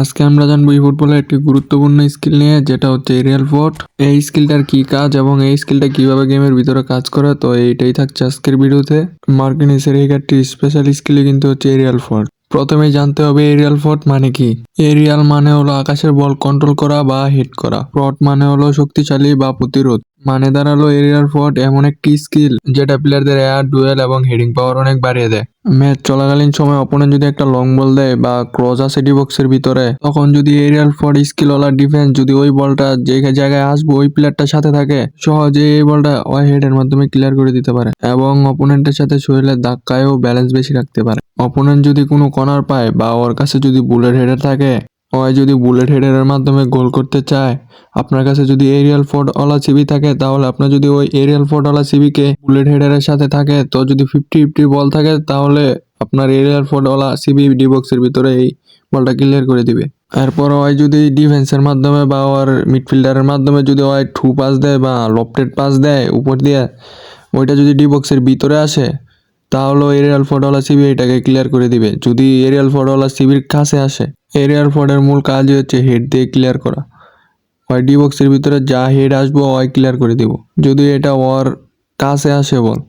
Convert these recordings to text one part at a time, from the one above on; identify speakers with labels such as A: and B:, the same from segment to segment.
A: আজকে আমরা জানব এই ফুটবলের একটি গুরুত্বপূর্ণ স্কিল নিয়ে, যেটা হচ্ছে এরিয়াল ফোর্ট। এই স্কিলটার কি কাজ এবং এই স্কিলটা কীভাবে গেমের ভিতরে কাজ করে? তো এইটাই থাকছে আজকের ভিডিওতে। মার্কিনিসের এই কার্ডটির স্পেশাল স্কিল কিন্তু হচ্ছে এরিয়াল ফোর্ট। প্রথমে জানতে হবে এরিয়াল ফোর্ট মানে কি? এরিয়াল মানে হলো আকাশের বল কন্ট্রোল করা বা হিট করা। ফ্রট মানে হলো শক্তিশালী বা প্রতিরোধ। মানে দাঁড়াল এরিয়াল ফোর্ট এমন একটি স্কিল যেটা প্লেয়ারদের এয়ার ডুয়েল এবং হেডিং পাওয়ার অনেক বাড়িয়ে দেয়। ম্যাচ চলাকালীন সময় অপোনেন্ট যদি একটা লং বল দেয় বা ক্রস আসে বক্সের ভিতরে, তখন যদি এরিয়াল ফোর্ট স্কিল ওলা ডিফেন্স যদি ওই বলটা যে জায়গায় আসবে ওই প্লেয়ারটার সাথে থাকে, সহজে এই বলটা ওই হেডের মাধ্যমে ক্লিয়ার করে দিতে পারে এবং অপোনেন্টের সাথে শরীরের ধাক্কায়ও ব্যালেন্স বেশি রাখতে পারে। অপোনেন্ট যদি কোনো কর্নার পায় বা ওর কাছে যদি বুলেট হেডার থাকে ওই যদি বুলেট হেডারের মাধ্যমে গোল করতে চায়, আপনার কাছে যদি এরিয়াল ফোর্ড ওলা সিবি থাকে, তাহলে আপনার যদি ওই এরিয়াল ফোর্ড ওলা সিবিকে বুলেট হেডারের সাথে থাকে, তো যদি ফিফটি ফিফটি বল থাকে, তাহলে আপনার এরিয়াল ফোর্ড ওলা সিবি ডি বক্সের ভিতরে এই বলটা ক্লিয়ার করে দিবে। এরপর ওই যদি ডিফেন্সের মাধ্যমে বা ওর মিডফিল্ডারের মাধ্যমে যদি ওই ঠু পাস দেয় বা লফটেড পাস দেয় উপর দিয়ে, ওইটা যদি ডি বক্সের ভিতরে আসে, তাহলে এরিয়াল ফোর্ড ফোর্ডওয়ালা সিবি এটাকে ক্লিয়ার করে দিবে। যদি এরিয়াল ফোর্ডওয়ালা সিবির কাছে আসে এরিয়াল ফোর্ডের মূল কাজই হচ্ছে হেড দিয়ে ক্লিয়ার করা। ওই ডি বক্সের ভিতরে যা হেড আসব ওয়াই ক্লিয়ার করে দেবো। যদি এটা ওর কাছে আসে বল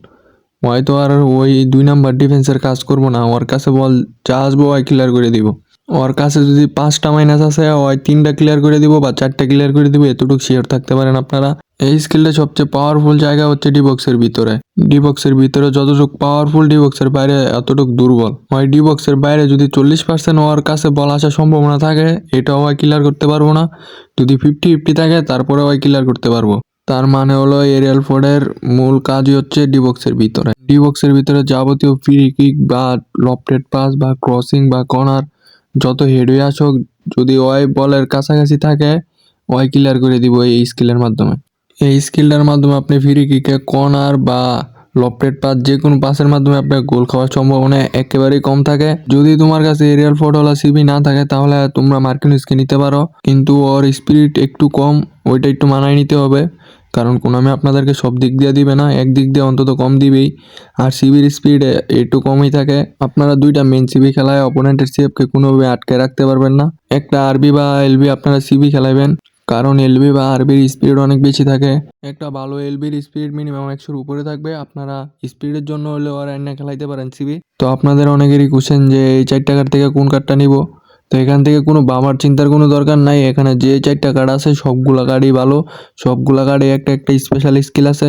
A: ওয়াই তো আর ওই দুই নাম্বার ডিফেন্সের কাজ করব না, ওর কাছে বল যা আসব ওয়াই ক্লিয়ার করে দিব। ওর কাছে যদি পাঁচটা মাইনাস আছে, ওই তিনটা ক্লিয়ার করে দিব বা চারটা ক্লিয়ার করে দিব, এতটুকু শিওর থাকতে পারেন আপনারা। এই স্কিলটা সবচেয়ে পাওয়ারফুল জায়গা হচ্ছে ডিবক্সের ভিতরে। ডিবক্সের ভিতরে যতটুকু পাওয়ারফুল ডিবক্সের বাইরে, এতটুকু দুর্বল। হয় ডিবক্সের বাইরে যদি চল্লিশ পার্সেন্ট ওর কাছে বল আসার সম্ভাবনা থাকে, এটাও হয় ক্লিয়ার করতে পারব না। যদি ফিফটি ফিফটি থাকে তারপরে হয় ক্লিয়ার করতে পারব। তার মানে হলো এরিয়াল ফোর্ডের মূল কাজই হচ্ছে ডিবক্সের ভিতরে। ডিবক্সের ভিতরে যাবতীয় ফ্রি কিক বা লফটেড পাস বা ক্রসিং বা কর্নার যত হেডওয়ে আসুক, যদি ওই বলের কাছাকাছি থাকে, ওই ক্লিয়ার করে দিব এই স্কিলের মাধ্যমে। এই স্কিলটার মাধ্যমে আপনি ফ্রি কিকে কর্নার বা লফটেড পাস যে কোনো পাসের মাধ্যমে আপনার গোল খাওয়ার সম্ভাবনা একেবারেই কম থাকে। যদি তোমার কাছে এরিয়াল ফটোলা সিবি না থাকে, তাহলে তোমরা মার্কিনিসকে নিতে পারো। কিন্তু ওর স্পিরিট একটু কম, ওইটা একটু মানায় নিতে হবে। কারণ কোনামি আপনাদেরকে সব দিক দিয়ে দিবে না, এক দিক দিয়ে অন্তত কম দিবেই। আর সিবির স্পিড একটু কমই থাকে। আপনারা দুইটা মেন সিবি খেলায় অপোনেন্টের সিএফকে কোনোভাবে আটকে রাখতে পারবেন না। একটা আরবি বা এলবি আপনারা সিবি খেলাবেন কারণ এলবি বা আরবির স্পিড অনেক বেশি থাকে। একটা ভালো এলবির স্পিড মিনিমাম একশোর উপরে থাকবে, আপনারা স্পিডের জন্য হলেও আর এনে খেলাইতে পারেন সিবি তো আপনাদের অনেকেরই কোশ্চেন যে, এই চারটা কার্ড থেকে কোন কার্ডটা নিব? তো এখান থেকে কোনো বাবার চিন্তার কোনো দরকার নাই। এখানে যে চারটা কার্ড আছে, সবগুলা কার্ডই ভালো। সবগুলা কার্ডে একটা একটা স্পেশাল স্কিল আছে।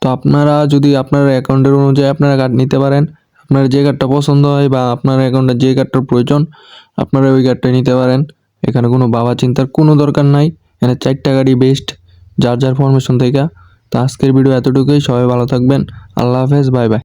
A: তো আপনারা যদি আপনার অ্যাকাউন্টের অনুযায়ী আপনারা কার্ড নিতে পারেন। আপনার যে কার্ডটা পছন্দ হয় বা আপনার অ্যাকাউন্টে যে কার্ডটার প্রয়োজন, আপনারা ওই কার্ডটা নিতে পারেন। এখানে কোনো বাবা চিন্তার কোনো দরকার নাই। এখানে চারটা গাড়ি বেস্ট যার যার ফরমেশন থেকে। তো আজকের ভিডিও এতটুকুই। সবাই ভালো থাকবেন। আল্লাহ হাফেজ। Bye bye.